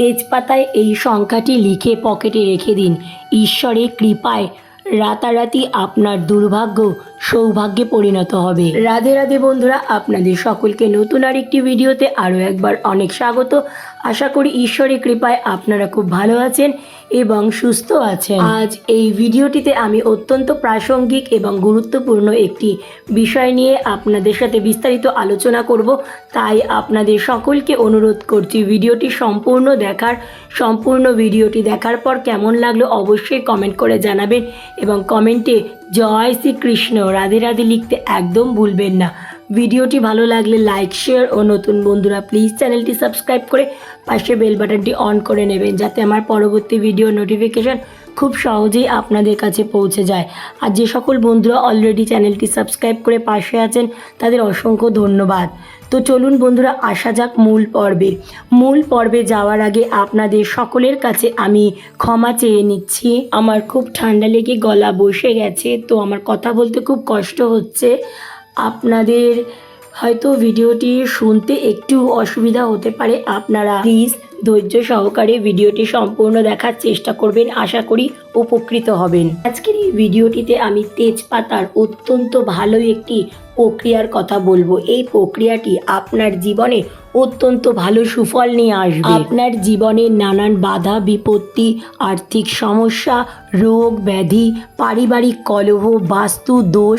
তেজপাতায় এই সংখ্যাটি লিখে পকেটে রেখে দিন। ঈশ্বরের কৃপায় রাতারাতি আপনার দুর্ভাগ্য সৌভাগ্যে পরিণত হবে। রাধে রাধে বন্ধুরা, আপনাদের সকলকে নতুন আরেকটি ভিডিওতে আরও একবার অনেক স্বাগত। আশা করি ঈশ্বরের কৃপায় আপনারা খুব ভালো আছেন এবং সুস্থ আছেন। আজ এই ভিডিওটিতে আমি অত্যন্ত প্রাসঙ্গিক এবং গুরুত্বপূর্ণ একটি বিষয় নিয়ে আপনাদের সাথে বিস্তারিত আলোচনা করব। তাই আপনাদের সকলকে অনুরোধ করছি ভিডিওটি সম্পূর্ণ দেখার, সম্পূর্ণ ভিডিওটি দেখার পর কেমন লাগল অবশ্যই কমেন্ট করে জানাবেন এবং কমেন্টে জয় শ্রীকৃষ্ণ। রাধে রাধে লিখতে একদম ভুলবেন না। ভিডিওটি ভালো লাগলে লাইক, শেয়ার ও নতুন বন্ধুরা প্লিজ চ্যানেলটি সাবস্ক্রাইব করে পাশে বেল বাটনটি অন করে নেবেন যাতে আমার পরবর্তী ভিডিও নোটিফিকেশন খুব সহজেই আপনাদের কাছে পৌঁছে যায়। আর যে সকল বন্ধুরা অলরেডি চ্যানেলটি সাবস্ক্রাইব করে পাশে আছেন, তাদের অসংখ্য ধন্যবাদ। তো চলুন বন্ধুরা, আসা যাক মূল পর্বে। মূল পর্বে যাওয়ার আগে আপনাদের সকলের কাছে আমি ক্ষমা চেয়ে নিচ্ছি। আমার খুব ঠান্ডা লেগে গলা বসে গেছে, তো আমার কথা বলতে খুব কষ্ট হচ্ছে। আপনাদের হয়তো ভিডিওটি শুনতে একটু অসুবিধা হতে পারে। আপনারা প্লিজ ধৈর্য সহকারে ভিডিওটি সম্পূর্ণ দেখার চেষ্টা করবেন। আশা করি উপকৃত হবেন। আজকের এই ভিডিওটিতে আমি তেজপাতার অত্যন্ত ভালো একটি প্রক্রিয়ার কথা বলব। এই প্রক্রিয়াটি আপনার জীবনে অত্যন্ত ভালো সুফল নিয়ে আসবে। আপনার জীবনে নানান বাধা, বিপত্তি, আর্থিক সমস্যা, রোগ, ব্যাধি, পারিবারিক কলহ, বাস্তু, দোষ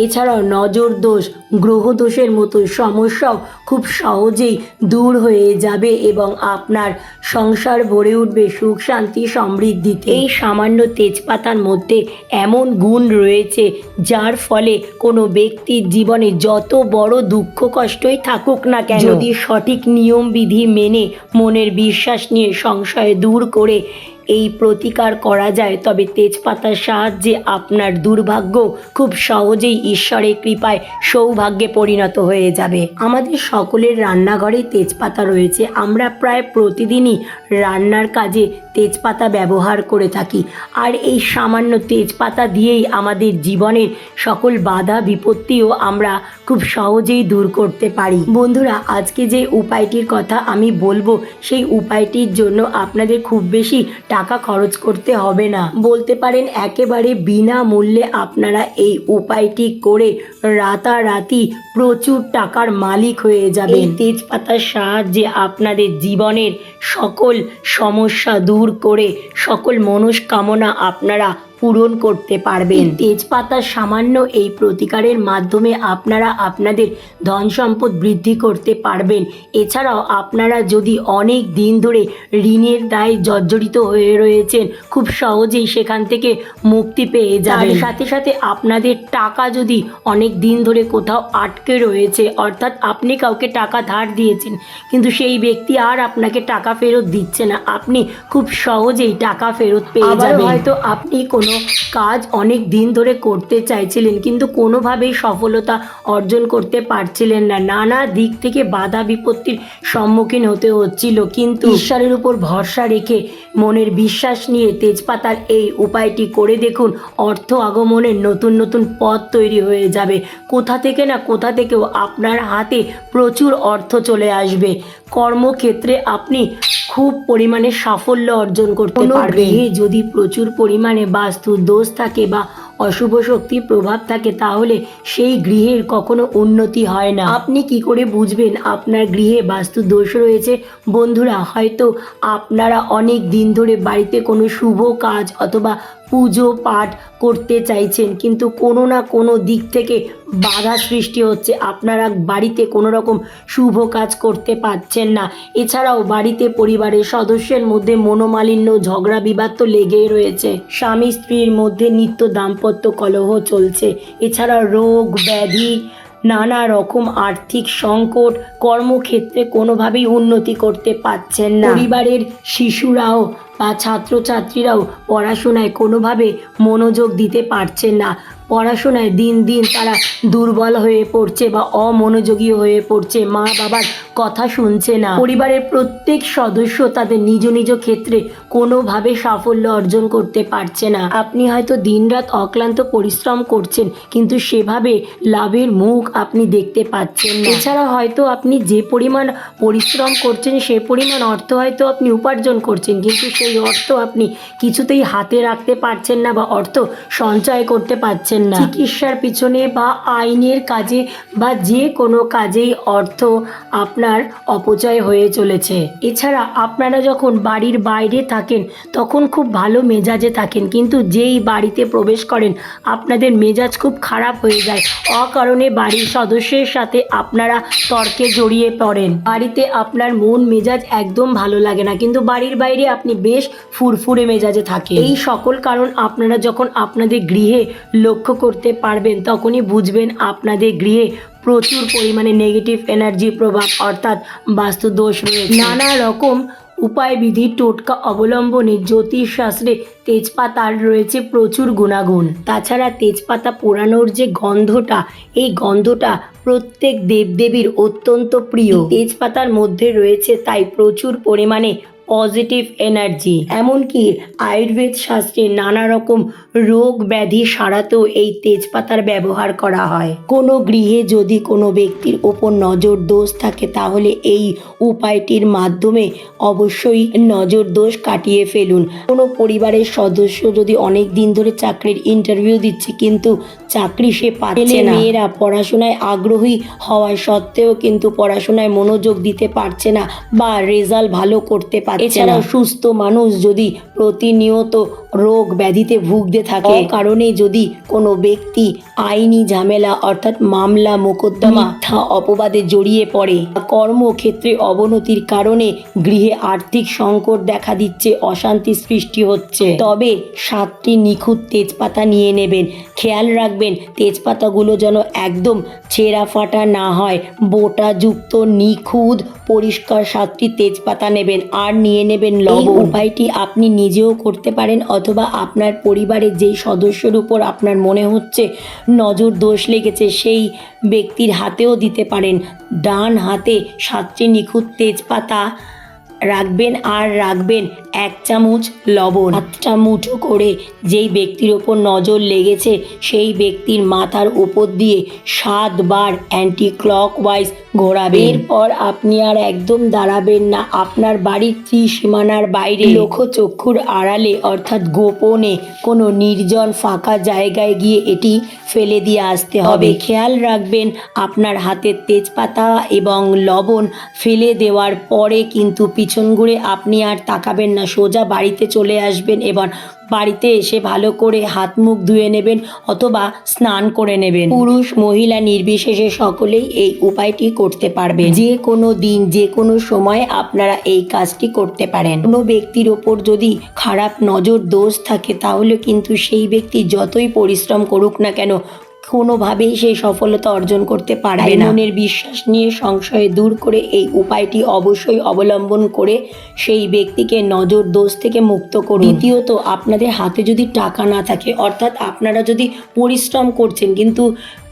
এছাড়াও নজর দোষ গ্রহ দোষের মতো সমস্যাও খুব সহজেই দূর হয়ে যাবে এবং আপনার সংসার ভরে উঠবে সুখ শান্তি সমৃদ্ধিতে। এই সামান্য তেজপাতার মধ্যে এমন গুণ রয়েছে যার ফলে কোনো ব্যক্তির জীবনে যত বড় দুঃখ কষ্টই থাকুক না কেন যদি সঠিক নিয়ম বিধি মেনে মনের বিশ্বাস নিয়ে সংশয় দূর করে এই প্রতিকার করা যায়, তবে তেজপাতার সাহায্যে আপনার দুর্ভাগ্য খুব সহজেই ঈশ্বরের কৃপায় সৌভাগ্যে পরিণত হয়ে যাবে। আমাদের সকলের রান্নাঘরে তেজপাতা রয়েছে। আমরা প্রায় প্রতিদিনই রান্নার কাজে তেজপাতা ব্যবহার করে থাকি। আর এই সামান্য তেজপাতা দিয়েই আমাদের জীবনের সকল বাধা বিপত্তিও আমরা খুব সহজেই দূর করতে পারি। বন্ধুরা, আজকে যে উপায়টির কথা আমি বলব, সেই উপায়টির জন্য আপনাদের খুব বেশি টাকা খরচ করতে হবে না। বলতে পারেন একেবারে বিনামূল্যে আপনারা এই উপায়টি করে রাতারাতি প্রচুর টাকার মালিক হয়ে যাবে তেজপাতার সাহায্যে আপনাদের জীবনের সকল সমস্যা দূর করে সকল মনস্কামনা আপনারা পূরণ করতে পারবেন। তেজপাতার সামান্য এই প্রতিকারের মাধ্যমে আপনারা আপনাদের ধন সম্পদ বৃদ্ধি করতে পারবেন। এছাড়াও আপনারা যদি অনেক দিন ধরে ঋণের দায় জর্জরিত হয়ে রয়েছেন খুব সহজেই সেখান থেকে মুক্তি পেয়ে যাবেন। সাথে সাথে আপনাদের টাকা যদি অনেক দিন ধরে কোথাও আটকে রয়েছে অর্থাৎ আপনি কাউকে টাকা ধার দিয়েছেন কিন্তু সেই ব্যক্তি আর আপনাকে টাকা ফেরত দিচ্ছে না আপনি খুব সহজেই টাকা ফেরত পেয়ে যাবেন। হয়তো আপনি কোনো কাজ অনেক দিন ধরে করতে চাইছিলেন, কিন্তু কোনোভাবেই সফলতা অর্জন করতে পারছিলেন না। নানা দিক থেকে বাধা বিপত্তির সম্মুখীন হতে হচ্ছিল, কিন্তু ঈশ্বরের উপর ভরসা রেখে মনের বিশ্বাস নিয়ে তেজপাতার এই উপায়টি করে দেখুন, অর্থ আগমনের নতুন নতুন পথ তৈরি হয়ে যাবে। কোথা থেকে না কোথা থেকেও আপনার হাতে প্রচুর অর্থ চলে আসবে। কর্মক্ষেত্রে আপনি খুব পরিমাণে সাফল্য অর্জন করতে পারবে। যদি প্রচুর পরিমাণে বাস্তু দোষ থাকে বা অশুভ শক্তির প্রভাব থাকে তাহলে সেই গৃহের কখনো উন্নতি হয় না। আপনি কি করে বুঝবেন আপনার গৃহে বাস্তু দোষ রয়েছে? বন্ধুরা হয়তো আপনারা অনেক দিন ধরে বাড়িতে কোনো শুভ কাজ অথবা পুজো পাঠ করতে চাইছেন, কিন্তু কোনো না কোনো দিক থেকে বাধা সৃষ্টি হচ্ছে। আপনারা বাড়িতে কোনো রকম শুভ কাজ করতে পারছেন না। এছাড়াও বাড়িতে পরিবারের সদস্যের মধ্যে মনোমালিন্য, ঝগড়া, বিবাদ তো লেগেই রয়েছে। স্বামী স্ত্রীর মধ্যে নিত্য দাম্পত্য কলহ চলছে। এছাড়া রোগ, ব্যাধি নানা রকম আর্থিক সংকট কর্মক্ষেত্রে কোনোভাবেই উন্নতি করতে পারছেন না। পরিবারের শিশুরাও বা ছাত্রছাত্রীরাও পড়াশোনায় কোনোভাবে মনোযোগ দিতে পারছেন না। পড়াশোনায় দিন দিন তারা দুর্বল হয়ে পড়ছে বা অমনোযোগী হয়ে পড়ছে। মা বাবার কথা শুনছে না। পরিবারের প্রত্যেক সদস্য তাদের নিজ নিজ ক্ষেত্রে কোনোভাবে সাফল্য অর্জন করতে পারছে না। আপনি হয়তো দিনরাত অক্লান্ত পরিশ্রম করছেন, কিন্তু সেভাবে লাভের মুখ আপনি দেখতে পাচ্ছেন না। এছাড়া হয়তো আপনি যে পরিমাণ পরিশ্রম করছেন, সে পরিমাণ অর্থ হয়তো আপনি উপার্জন করছেন, কিন্তু সেই অর্থ আপনি কিছুতেই হাতে রাখতে পারছেন না বা অর্থ সঞ্চয় করতে পারছেন না। চিকিৎসার পিছনে বা আইনের কাজে বা যে কোনো কাজেই অর্থ আপনার অপচয় হয়ে চলেছে। এছাড়া আপনারা যখন বাড়ির বাইরে থাকেন, তখন খুব ভালো মেজাজে থাকেন। কিন্তু যেই বাড়িতে প্রবেশ করেন, আপনাদের মেজাজ খুব খারাপ হয়ে যায়। অকারণে বাড়ির সদস্যের সাথে আপনারা তর্কে জড়িয়ে পড়েন। বাড়িতে আপনার মন মেজাজ একদম ভালো লাগে না। কিন্তু বাড়ির বাইরে আপনি বেশ ফুরফুরে মেজাজে থাকেন। এই সকল কারণ আপনারা যখন আপনাদের গৃহে লক্ষ্য করতে পারবেন, তখনই বুঝবেন আপনাদের গৃহে প্রচুর পরিমাণে নেগেটিভ এনার্জি প্রভাব অর্থাৎ বাস্তু দোষ রয়েছে। নানা রকম উপায় বিধি টোটকা অবলম্বনে জ্যোতিষ শাস্ত্রে তেজপাতার রয়েছে প্রচুর গুণাগুণ। তাছাড়া তেজপাতা পোড়ানোর যে গন্ধটা, এই গন্ধটা প্রত্যেক দেবদেবীর অত্যন্ত প্রিয়। তেজপাতার মধ্যে রয়েছে তাই প্রচুর পরিমাণে পজিটিভ এনার্জি। এমনকি আয়ুর্বেদ শাস্ত্রে নানা রকম রোগ ব্যাধি সারাতেও এই তেজপাতার ব্যবহার করা হয়। কোনো গৃহে যদি কোনো ব্যক্তির ওপর নজর দোষ থাকে তাহলে এই উপায়টির মাধ্যমে অবশ্যই নজর দোষ কাটিয়ে ফেলুন। কোনো পরিবারের সদস্য যদি অনেক দিন ধরে চাকরির ইন্টারভিউ দিচ্ছে কিন্তু চাকরি সে পাচ্ছে না। মেয়েরা পড়াশোনায় আগ্রহী হওয়া সত্ত্বেও কিন্তু পড়াশোনায় মনোযোগ দিতে পারছে না বা রেজাল্ট ভালো করতে পারছে এছাড়াও সুস্থ মানুষ যদি প্রতিনিয়ত রোগ ব্যাধিতে ভুগতে থাকে। কারণে যদি কোনো ব্যক্তি আইনি ঝামেলা অর্থাৎ মামলা মোকদ্দমা মিথ্যা অপবাদে জড়িয়ে পড়ে কর্মক্ষেত্রে অবনতির কারণে গৃহে আর্থিক সংকট দেখা দিচ্ছে অশান্তি সৃষ্টি হচ্ছে। তবে সাতটি নিখুঁত তেজপাতা নিয়ে নেবেন। খেয়াল রাখবেন তেজপাতাগুলো যেন একদম ছেঁড়া ফাটা না হয়। বোটাযুক্ত নিখুঁত পরিষ্কার সাতটি তেজপাতা নেবেন আর নিয়ে নেবেন লবণ। উপায়টি আপনি নিজেও করতে পারেন অথবা আপনার পরিবারের যেই সদস্যের উপর আপনার মনে হচ্ছে নজর দোষ লেগেছে, সেই ব্যক্তির হাতেও দিতে পারেন। ডান হাতে সাতটি নিখুঁত তেজপাতা রাখবেন আর রাখবেন এক চামচ লবণ। হাতটা মুঠো করে যেই ব্যক্তির ওপর নজর লেগেছে, সেই ব্যক্তির মাথার উপর দিয়ে সাতবার অ্যান্টি ক্লক ওয়াইজ ঘোরাবেন। এরপর আপনি আর একদম দাঁড়াবেন না। আপনার বাড়ির ত্রিসীমানার বাইরে লক্ষ্য চক্ষুর আড়ালে অর্থাৎ গোপনে কোনো নির্জন ফাঁকা জায়গায় গিয়ে এটি ফেলে দিয়ে আসতে হবে। খেয়াল রাখবেন আপনার হাতের তেজপাতা এবং লবণ ফেলে দেওয়ার পরে কিন্তু পিছন ঘুরে আপনি আর তাকাবেন না। সোজা বাড়িতে চলে আসবেন এবার বাড়িতে এসে ভালো করে হাত মুখ ধুয়ে নেবেন অথবা স্নান করে নেবেন। পুরুষ, মহিলা নির্বিশেষে সকলেই এই উপায়টি করতে পারবে যে কোনো দিন, যে কোনো সময় আপনারা এই কাজটি করতে পারেন। কোনো ব্যক্তির ওপর যদি খারাপ নজর, দোষ থাকে, তাহলে কিন্তু সেই ব্যক্তি যতই পরিশ্রম করুক না কেন কোনোভাবেই সেই সফলতা অর্জন করতে পারবে না। মনের বিশ্বাস নিয়ে সংশয় দূর করে এই উপায়টি অবশ্যই অবলম্বন করে সেই ব্যক্তিকে নজর দোষ থেকে মুক্ত করুন। দ্বিতীয়ত আপনাদের হাতে যদি টাকা না থাকে অর্থাৎ আপনারা যদি পরিশ্রম করছেন কিন্তু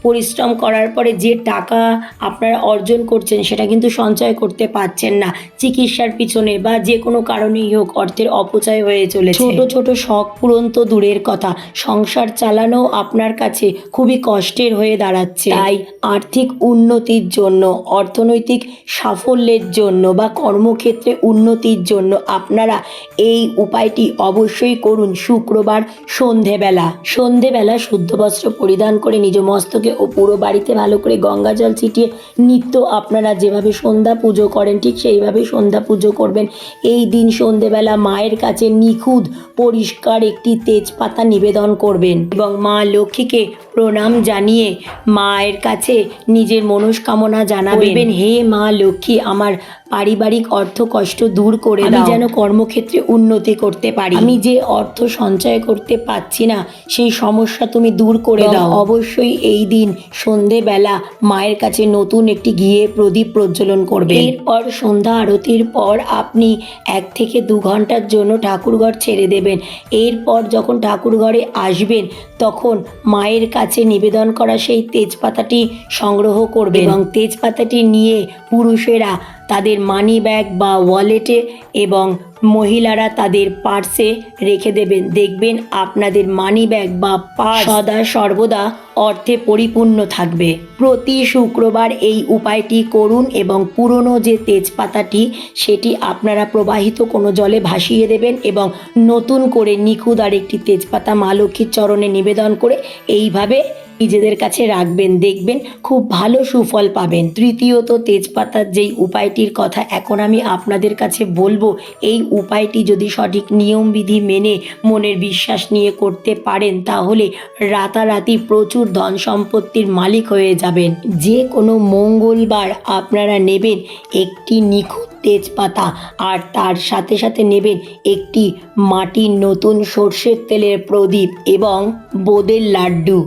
পরিশ্রম করার পরে যে টাকা আপনারা অর্জন করছেন সেটা কিন্তু সঞ্চয় করতে পারছেন না। চিকিৎসার পিছনে বা যে কোনো কারণেই হোক অর্থের অপচয় হয়ে চলেছে। ছোট ছোট শখ পূরণ তো দূরের কথা। সংসার চালানো আপনার কাছে খুবই কষ্টের হয়ে দাঁড়াচ্ছে। তাই আর্থিক উন্নতির জন্য অর্থনৈতিক সাফল্যের জন্য বা কর্মক্ষেত্রে উন্নতির জন্য আপনারা এই উপায়টি অবশ্যই করুন। শুক্রবার সন্ধেবেলা। সন্ধেবেলা শুদ্ধ বস্ত্র পরিধান করে নিজ মস্তকে ও পুরো বাড়িতে ভালো করে গঙ্গা জল ছিটিয়ে নিত্য আপনারা যেভাবে সন্ধ্যা পুজো করেন, ঠিক সেইভাবে সন্ধ্যা পুজো করবেন। এই দিন সন্ধেবেলা মায়ের কাছে নিখুঁত পরিষ্কার একটি তেজপাতা নিবেদন করবেন এবং মা লক্ষ্মীকে প্রণাম জানিয়ে মায়ের কাছে নিজের মনস্কামনা জানাবেন। হে মা লক্ষ্মী, আমার পারিবারিক অর্থ কষ্ট দূর করে আমি যেন কর্মক্ষেত্রে উন্নতি করতে পারি। আমি যে অর্থ সঞ্চয় করতে পারছি না সেই সমস্যা তুমি দূর করে দাও। অবশ্যই এই দিন সন্ধেবেলা মায়ের কাছে নতুন একটি গিয়ে প্রদীপ প্রজ্বলন করবে। এরপর সন্ধ্যা আরতির পর আপনি এক থেকে দু ঘণ্টার জন্য ঠাকুরঘর ছেড়ে দেবেন। এরপর যখন ঠাকুরঘরে আসবেন তখন মায়ের কাছে নিবেদন করা সেই তেজপাতাটি সংগ্রহ করবে এবং তেজপাতাটি নিয়ে পুরুষেরা তাদের মানি ব্যাগ বা ওয়ালেটে এবং মহিলারা তাদের পার্সে রেখে দেবেন। দেখবেন আপনাদের মানি ব্যাগ বা পার্স সদা সর্বদা অর্থে পরিপূর্ণ থাকবে। প্রতি শুক্রবার এই উপায়টি করুন এবং পুরনো যে তেজপাতাটি, সেটি আপনারা প্রবাহিত কোনো জলে ভাসিয়ে দেবেন এবং নতুন করে নিখুঁত আর একটি তেজপাতা মা লক্ষ্মীর চরণে নিবেদন করে এইভাবে নিজেদের কাছে রাখবেন, দেখবেন খুব ভালো সুফল পাবেন। তৃতীয়ত তেজপাতার যেই উপায়টির কথা এখন আমি আপনাদের কাছে বলব, এই উপায়টি যদি সঠিক নিয়মবিধি মেনে মনের বিশ্বাস নিয়ে করতে পারেন, তাহলে রাতারাতি প্রচুর ধন সম্পত্তির মালিক হয়ে যাবেন। যে কোনো মঙ্গলবার আপনারা নেবেন একটি নিখুঁত তেজপাতা আর তার সাথে সাথে নেবেন একটি মাটির নতুন সর্ষের তেলের প্রদীপ এবং বোদের লাড্ডু।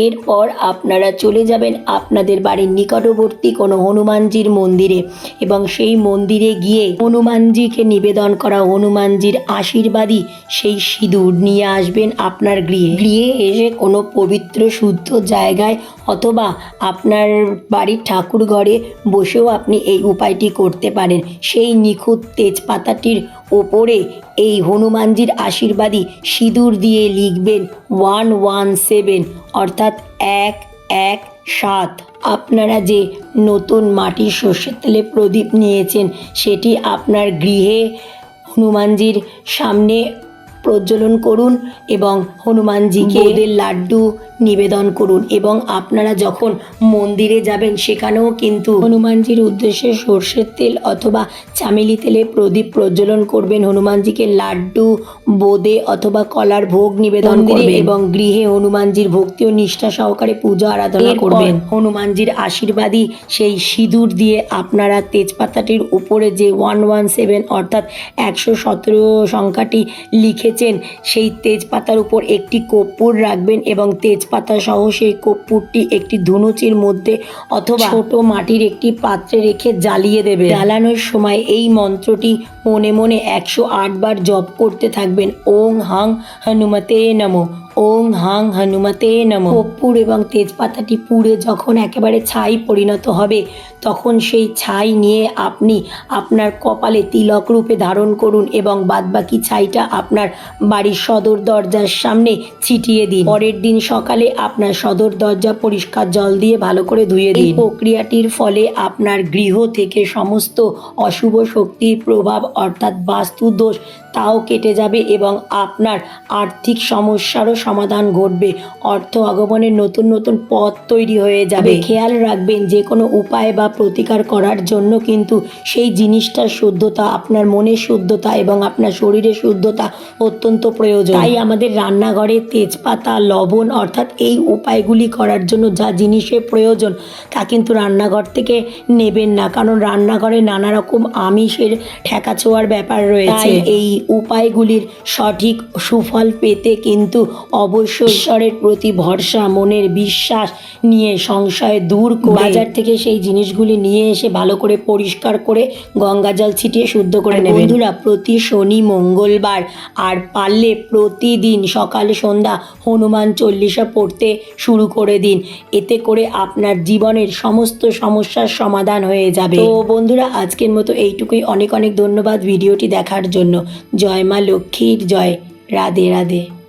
এরপর আপনারা চলে যাবেন আপনাদের বাড়ির নিকটবর্তী কোনো হনুমানজির মন্দিরে এবং সেই মন্দিরে গিয়ে হনুমানজিকে নিবেদন করা, হনুমানজির আশীর্বাদী সেই সিঁদুর নিয়ে আসবেন আপনার গৃহে। গৃহে এসে কোনো পবিত্র শুদ্ধ জায়গায় অথবা আপনার বাড়ির ঠাকুর ঘরে বসেও আপনি এই উপায়টি করতে পারেন। সেই নিখুঁত তেজপাতাটির ওপরে এই হনুমানজির আশীর্বাদী সিঁদুর দিয়ে লিখবেন ওয়ান ওয়ান সেভেন অর্থাৎ এক এক, সাত। আপনারা যে নতুন মাটির সর্ষের তেলে প্রদীপ নিয়েছেন, সেটি আপনার গৃহে হনুমানজির সামনে প্রজ্বলন করুন এবং হনুমানজিকে ওদের লাড্ডু নিবেদন করুন এবং আপনারা যখন মন্দিরে যাবেন সেখানেও কিন্তু হনুমানজির উদ্দেশ্যে সর্ষের তেল অথবা চামেলি তেলে প্রদীপ প্রজ্বলন করবেন। হনুমানজিকে লাড্ডু বোদে অথবা কলার ভোগ নিবেদন করবেন। এবং গৃহে হনুমানজির ভক্তি ও নিষ্ঠা সহকারে পুজো আরাধনা করবেন। হনুমানজির আশীর্বাদী সেই সিঁদুর দিয়ে আপনারা তেজপাতাটির উপরে যে ওয়ান ওয়ান সেভেন অর্থাৎ একশো সতেরো সংখ্যাটি লিখেছেন সেই তেজপাতার উপর একটি কর্পূর রাখবেন এবং তেজপাতা সহ সেই কর্পূরটি একটি ধুনুচির মধ্যে অথবা ছোট মাটির একটি পাত্রে রেখে জ্বালিয়ে দেবে জ্বালানোর সময় এই মন্ত্রটি মনে মনে একশো আট বার জপ করতে থাকবেন। ওং হাং হনুমতে নমো। ওং হাং হনুমতে নম। কর্পূর এবং তেজপাতাটি পুড়ে যখন একেবারে ছাই পরিণত হবে, তখন সেই ছাই নিয়ে আপনি আপনার কপালে তিলক রূপে ধারণ করুন এবং বাদবাকি ছাইটা আপনার বাড়ির সদর দরজার সামনে ছিটিয়ে দিন। পরের দিন সকালে আপনার সদর দরজা পরিষ্কার জল দিয়ে ভালো করে ধুয়ে দিন। প্রক্রিয়াটির ফলে আপনার গৃহ থেকে সমস্ত অশুভ শক্তির প্রভাব অর্থাৎ বাস্তু দোষ তাও কেটে যাবে এবং আপনার আর্থিক সমস্যারও সমাধান ঘটবে। অর্থ আগমনের নতুন নতুন পথ তৈরি হয়ে যাবে। খেয়াল রাখবেন, যে কোনো উপায় বা প্রতিকার করার জন্য কিন্তু সেই জিনিসটার শুদ্ধতা, আপনার মনের শুদ্ধতা এবং আপনার শরীরের শুদ্ধতা অত্যন্ত প্রয়োজন। তাই আমাদের রান্নাঘরে তেজপাতা, লবণ অর্থাৎ এই উপায়গুলি করার জন্য যা জিনিসের প্রয়োজন, তা কিন্তু রান্নাঘর থেকে নেবেন না। কারণ রান্নাঘরে নানা রকম আমিষের ঠেকা ছোঁয়ার ব্যাপার রয়েছে। এই উপায়গুলির সঠিক সুফল পেতে কিন্তু অবশ্যই ঈশ্বরের প্রতি ভরসা মনের বিশ্বাস নিয়ে সংশয় দূর করে বাজার থেকে সেই জিনিসগুলি নিয়ে এসে ভালো করে পরিষ্কার করে গঙ্গা জল ছিটিয়ে শুদ্ধ করে নেবেন। বন্ধুরা প্রতি শনি মঙ্গলবার আর পারলে প্রতিদিন সকাল সন্ধ্যা হনুমান চল্লিশা পড়তে শুরু করে দিন। এতে করে আপনার জীবনের সমস্ত সমস্যার সমাধান হয়ে যাবে। তো বন্ধুরা আজকের মতো এইটুকুই। অনেক অনেক ধন্যবাদ ভিডিওটি দেখার জন্য। জয় মা লক্ষ্মীর জয়। রাধে রাধে।